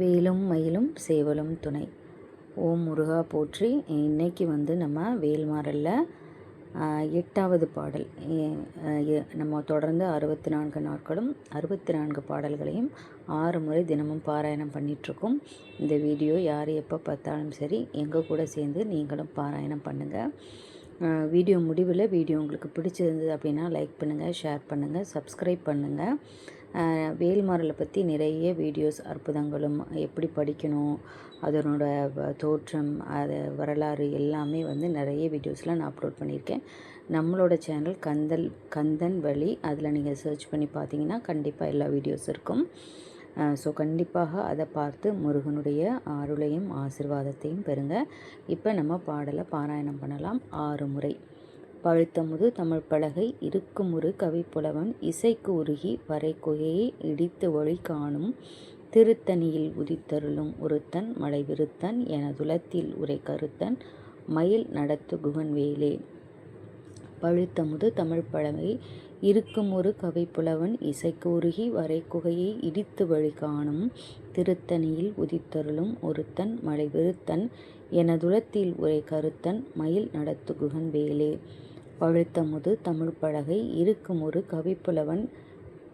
வேலும் மயிலும் சேவலும் துணை. ஓம் முருகா போற்றி. இன்னைக்கு வந்து நம்ம வேல்மாறலில் எட்டாவது பாடல். நம்ம தொடர்ந்து அறுபத்தி நான்கு நாட்களும் அறுபத்தி நான்கு பாடல்களையும் ஆறு முறை தினமும் பாராயணம் பண்ணிகிட்ருக்கோம் இந்த வீடியோ யார் எப்போ பார்த்தாலும் சரி எங்கள் கூட சேர்ந்து நீங்களும் பாராயணம் பண்ணுங்கள் வீடியோ முடிவில் வீடியோ உங்களுக்கு பிடிச்சிருந்தது அப்படின்னா லைக் பண்ணுங்கள் ஷேர் பண்ணுங்கள் சப்ஸ்கிரைப் பண்ணுங்கள் வேல்மாரலை பற்றி நிறைய வீடியோஸ் அற்புதங்களும் எப்படி படிக்கணும் அதனோட தோற்றம் அது வரலாறு எல்லாமே வந்து நிறைய வீடியோஸ்லாம் நான் அப்லோட் பண்ணியிருக்கேன். நம்மளோட சேனல் கந்தல் கந்தன் வழி அதில் நீங்கள் சர்ச் பண்ணி பார்த்தீங்கன்னா கண்டிப்பாக எல்லா வீடியோஸ் இருக்கும். ஸோ கண்டிப்பாக அதை பார்த்து முருகனுடைய அருளையும் ஆசிர்வாதத்தையும் பெறுங்க. இப்போ நம்ம பாடலை பாராயணம் பண்ணலாம். ஆறு முறை பழுத்தமுது தமிழ் பலகை இருக்குமுறு கவிப்புலவன் இசைக்கு உருகி வரை குகையை இடித்து வழி காணும் திருத்தணியில் உதித்தருளும் ஒருத்தன் மலைவிருத்தன் எனதுலத்தில் உரை கருத்தன் மயில் நடத்து குகன் வேலே. பழுத்தமுது தமிழ் பழமை இருக்கும் ஒரு கவிப்புலவன் இசைக்கு உருகி வரை குகையை இடித்து வழி காணும் திருத்தணியில் உதித்தருளும் ஒருத்தன் மலைவிருத்தன் எனதுளத்தில் எனதுலத்தில் உரை கருத்தன் மயில் நடத்து குகன் வேலே. பழுத்தமுது தமிழ் பலகை இருக்கும் ஒரு கவிப்புலவன்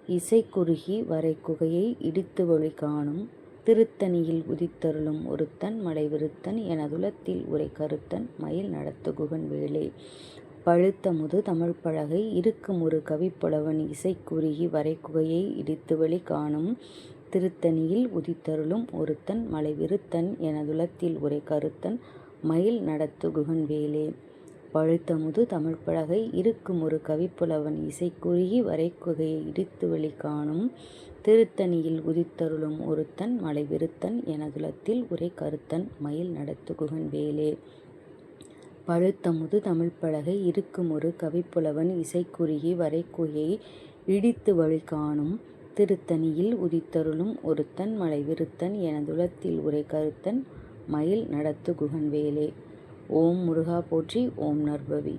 இசைக்குறுகி வரை குகையை இடித்து வழி காணும் திருத்தணியில் உதித்தருளும் ஒருத்தன் மலைவிருத்தன் எனதுளத்தில் எனதுலத்தில் உரை கருத்தன் மயில் நடத்து குகன் வேலே. பழுத்தமுது தமிழ் பலகை இருக்கும் ஒரு கவிப்புலவன் இசைக்குறுகி வரை குகையை இடித்து வழி காணும் திருத்தணியில் உதித்தருளும் ஒருத்தன் மலைவிருத்தன் எனதுளத்தில் எனதுலத்தில் உரை கருத்தன் மயில் நடத்து குகன் வேலே. பழுத்தமுது தமிழ் பலகை இருக்கும் ஒரு கவிப்புலவன் இசைக்குறுகி வரைக்குகையை இடித்து வெளி காணும் திருத்தணியில் உதித்தருளும் ஒருத்தன் மலை விருத்தன் எனதுலத்தில் உரை கருத்தன் மயில் நடத்து குகன் வேலே. பழுத்தமுது தமிழ் பலகை இருக்கும் ஒரு கவிப்புலவன் இசைக்குறுகி வரைக்குகையை இடித்து வழி காணும் திருத்தணியில் உதித்தருளும் ஒருத்தன் மலை விருத்தன் எனதுலத்தில் உரை கருத்தன் மயில் நடத்து குகன் வேலே. ஓம் முருகா போற்றி ஓம் நர்பவி